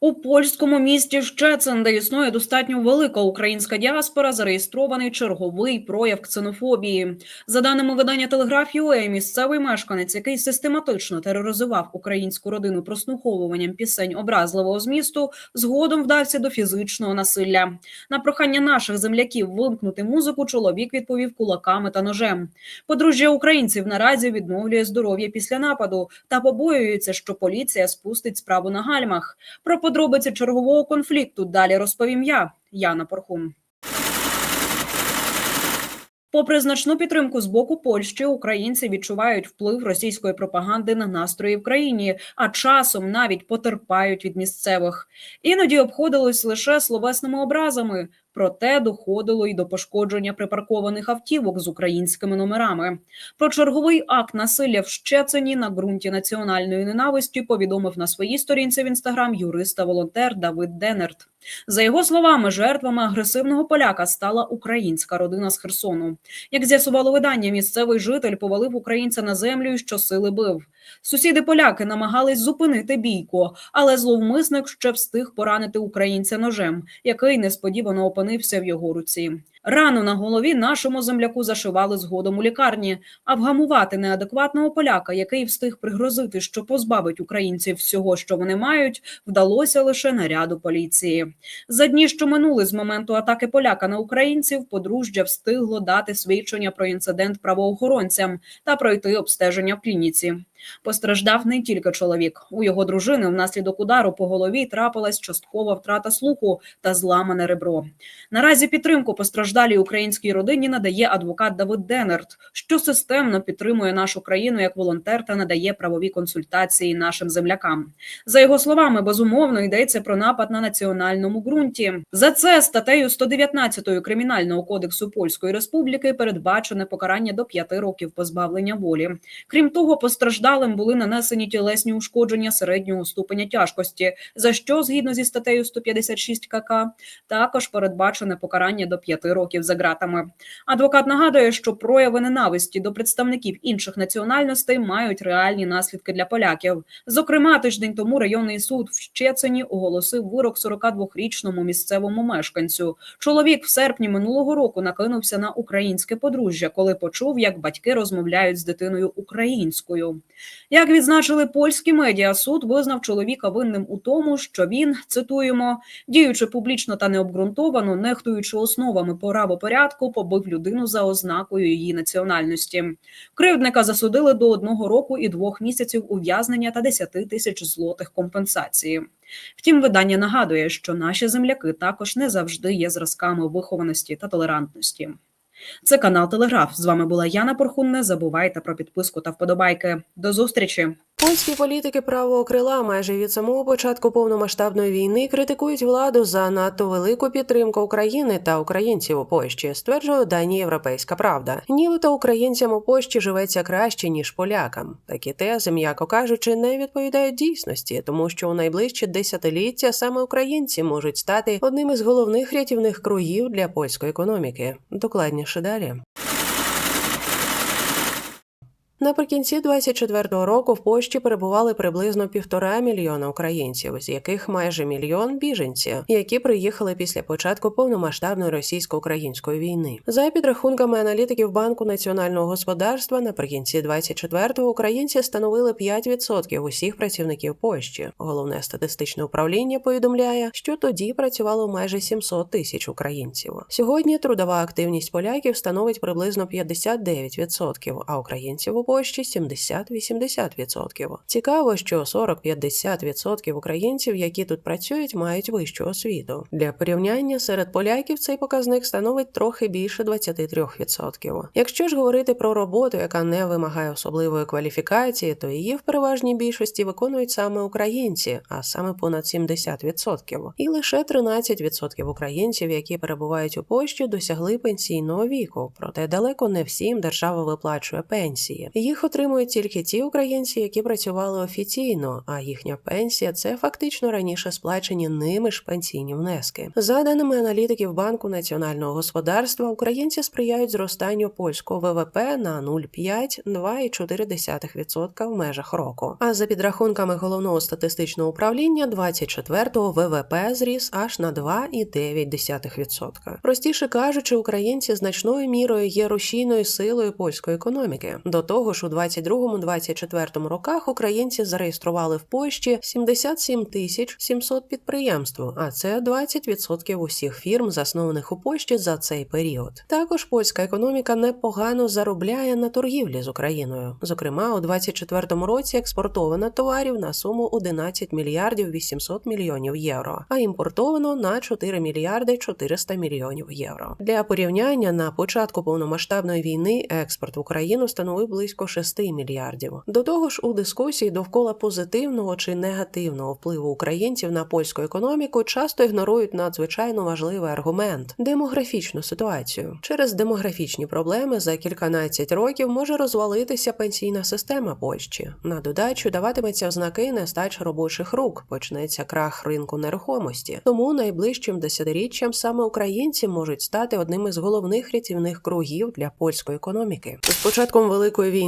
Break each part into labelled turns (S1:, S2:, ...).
S1: У польському місті Щецин, де існує достатньо велика українська діаспора, зареєстрований черговий прояв ксенофобії. За даними видання Телеграф UA, місцевий мешканець, який систематично тероризував українську родину прослуховуванням пісень образливого змісту, згодом вдався до фізичного насилля. На прохання наших земляків вимкнути музику, чоловік відповів кулаками та ножем. Подружжя українців наразі відновлює здоров'я після нападу та побоюється, що поліція спустить справу на гальмах. Про подробиці чергового конфлікту далі розповім я, Яна Порхун. Попри значну підтримку з боку Польщі, українці відчувають вплив російської пропаганди на настрої в країні, а часом навіть потерпають від місцевих. Іноді обходилось лише словесними образами. Проте доходило й до пошкодження припаркованих автівок з українськими номерами. Про черговий акт насилля в Щецині на ґрунті національної ненависті повідомив на своїй сторінці в інстаграм юрист та волонтер Давид Денерт. За його словами, жертвами агресивного поляка стала українська родина з Херсону. Як з'ясувало видання, місцевий житель повалив українця на землю і щосили бив. Сусіди поляки намагались зупинити бійку, але зловмисник ще встиг поранити українця ножем, який несподівано опинився в його руці. Рану на голові нашому земляку зашивали згодом у лікарні. А вгамувати неадекватного поляка, який встиг пригрозити, що позбавить українців всього, що вони мають, вдалося лише наряду поліції. За дні, що минули з моменту атаки поляка на українців, подружжя встигло дати свідчення про інцидент правоохоронцям та пройти обстеження в клініці. Постраждав не тільки чоловік. У його дружини внаслідок удару по голові трапилась часткова втрата слуху та зламане ребро. Наразі підтримку постраждалій українській родині надає адвокат Давид Денерт, що системно підтримує нашу країну як волонтер та надає правові консультації нашим землякам. За його словами, безумовно йдеться про напад на національному ґрунті. За це статтею 119 кримінального кодексу Польської Республіки передбачене покарання до 5 років позбавлення волі. Крім того, постраждалим були нанесені тілесні ушкодження середнього ступеня тяжкості, за що згідно зі статтею 156 КК також передбачене покарання до 5 років за ґратами. Адвокат нагадує, що прояви ненависті до представників інших національностей мають реальні наслідки для поляків. Зокрема, тиждень тому районний суд в Щецині оголосив вирок 42-річному місцевому мешканцю. Чоловік в серпні минулого року накинувся на українське подружжя, коли почув, як батьки розмовляють з дитиною українською. Як відзначили польські медіа, суд визнав чоловіка винним у тому, що він цитуємо, діючи публічно та необґрунтовано, нехтуючи основами правопорядку, побив людину за ознакою її національності. Кривдника засудили до одного року і двох місяців ув'язнення та 10 тисяч злотих компенсації. Втім, видання нагадує, що наші земляки також не завжди є зразками вихованості та толерантності. Це канал Телеграф. З вами була Яна Порхун. Не забувайте про підписку та вподобайки. До зустрічі.
S2: Польські політики правого крила майже від самого початку повномасштабної війни критикують владу за надто велику підтримку України та українців у Польщі, стверджує дані Європейська Правда. Нібито українцям у Польщі живеться краще ніж полякам. Такі тези, м'яко кажучи, не відповідають дійсності, тому що у найближчі десятиліття саме українці можуть стати одним із головних рятівних кругів для польської економіки. Докладніше далі. Наприкінці 24-го року в Польщі перебували приблизно півтора мільйона українців, з яких майже мільйон біженців, які приїхали після початку повномасштабної російсько-української війни. За підрахунками аналітиків банку національного господарства, наприкінці 24-го українці становили 5% усіх працівників Польщі. Головне статистичне управління повідомляє, що тоді працювало майже 700 тисяч українців. Сьогодні трудова активність поляків становить приблизно 59%, а українців у Польщі 70-80%. Цікаво, що 40-50% українців, які тут працюють, мають вищу освіту. Для порівняння серед поляків цей показник становить трохи більше 23%. Якщо ж говорити про роботу, яка не вимагає особливої кваліфікації, то її в переважній більшості виконують саме українці, а саме понад 70%. І лише 13% українців, які перебувають у Польщі, досягли пенсійного віку. Проте далеко не всім держава виплачує пенсії. Їх отримують тільки ті українці, які працювали офіційно, а їхня пенсія це фактично раніше сплачені ними ж пенсійні внески. За даними аналітиків Банку національного господарства, українці сприяють зростанню польського ВВП на 0,5-2,4% в межах року. А за підрахунками головного статистичного управління, 24-го ВВП зріс аж на 2,9%. Простіше кажучи, українці значною мірою є рушійною силою польської економіки. До того ж, у 22-24 роках українці зареєстрували в Польщі 77 тисяч 700 підприємств, а це 20% усіх фірм, заснованих у Польщі за цей період. Також польська економіка непогано заробляє на торгівлі з Україною. Зокрема, у 24 році експортовано товарів на суму 11 мільярдів 800 мільйонів євро, а імпортовано на 4 мільярди 400 мільйонів євро. Для порівняння на початку повномасштабної війни експорт в Україну становив близько 6 мільярдів. До того ж, у дискусії довкола позитивного чи негативного впливу українців на польську економіку часто ігнорують надзвичайно важливий аргумент демографічну ситуацію. Через демографічні проблеми за кільканадцять років може розвалитися пенсійна система Польщі. На додачу даватиметься ознаки нестачі робочих рук, почнеться крах ринку нерухомості. Тому найближчим десятиріччям саме українці можуть стати одним із головних рятівних кругів для польської економіки. З початком великої війни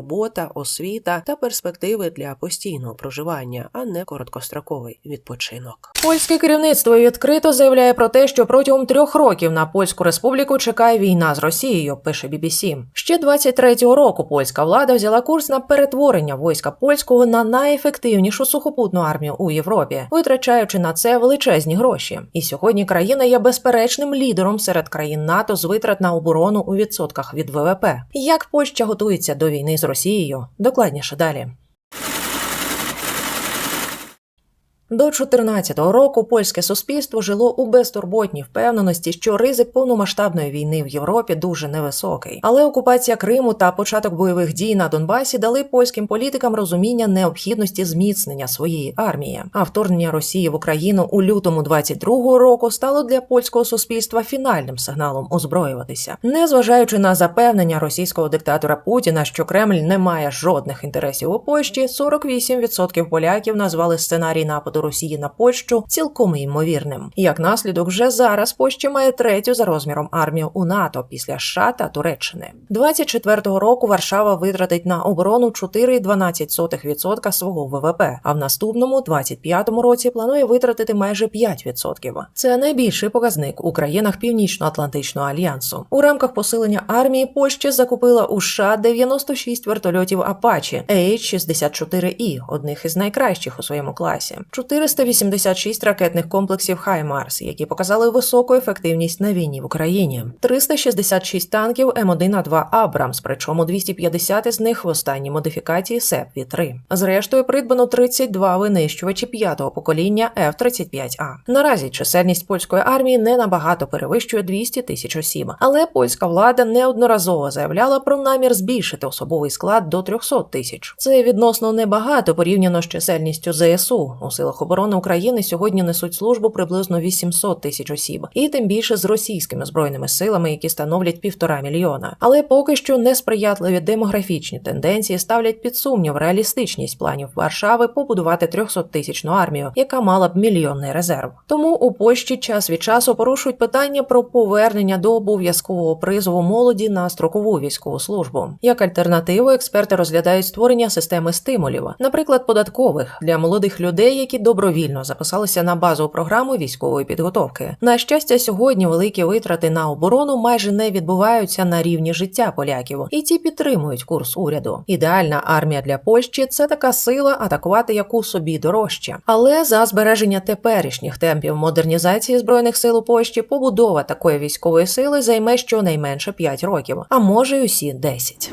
S2: робота, освіта та перспективи для постійного проживання, а не короткостроковий відпочинок.
S3: Польське керівництво відкрито заявляє про те, що протягом трьох років на польську республіку чекає війна з Росією. Пише BBC. Ще 23-го року польська влада взяла курс на перетворення війська польського на найефективнішу сухопутну армію у Європі, витрачаючи на це величезні гроші. І сьогодні країна є безперечним лідером серед країн НАТО з витрат на оборону у відсотках від ВВП. Як Польща готується до війни з Росією? Докладніше далі.
S2: До 2014 року польське суспільство жило у безтурботній впевненості, що ризик повномасштабної війни в Європі дуже невисокий. Але окупація Криму та початок бойових дій на Донбасі дали польським політикам розуміння необхідності зміцнення своєї армії. А вторгнення Росії в Україну у лютому 22-го року стало для польського суспільства фінальним сигналом озброюватися, незважаючи на запевнення російського диктатора Путіна, що Кремль не має жодних інтересів у Польщі. 48% поляків назвали сценарій нападу Росії на Польщу цілком ймовірним. Як наслідок, вже зараз Польща має третю за розміром армію у НАТО після США та Туреччини. 24-го року Варшава витратить на оборону 4,12% свого ВВП, а в наступному 25-му році планує витратити майже 5%. Це найбільший показник у країнах Північно-Атлантичного альянсу. У рамках посилення армії Польща закупила у США 96 вертольотів Апачі AH-64І, одних із найкращих у своєму класі, 486 ракетних комплексів Хаймарс, які показали високу ефективність на війні в Україні, 366 танків М1А2 Абрамс, причому 250 із них в останній модифікації СЕП-3. Зрештою, придбано 32 винищувачі п'ятого покоління F-35A. Наразі чисельність польської армії не набагато перевищує 200 тисяч осіб, але польська влада неодноразово заявляла про намір збільшити особовий склад до 300 тисяч. Це відносно небагато порівняно з чисельністю ЗСУ. У силах оборони України сьогодні несуть службу приблизно 800 тисяч осіб, і тим більше з російськими збройними силами, які становлять півтора мільйона. Але поки що несприятливі демографічні тенденції ставлять під сумнів реалістичність планів Варшави побудувати 300-тисячну армію, яка мала б мільйонний резерв. Тому у Польщі час від часу порушують питання про повернення до обов'язкового призову молоді на строкову військову службу. Як альтернативу, експерти розглядають створення системи стимулів, наприклад, податкових для молодих людей, які добровільно записалися на базову програму військової підготовки. На щастя, сьогодні великі витрати на оборону майже не відбуваються на рівні життя поляків, і ті підтримують курс уряду. Ідеальна армія для Польщі це така сила, атакувати яку собі дорожче. Але за збереження теперішніх темпів модернізації збройних сил у Польщі побудова такої військової сили займе щонайменше 5 років, а може й усі 10.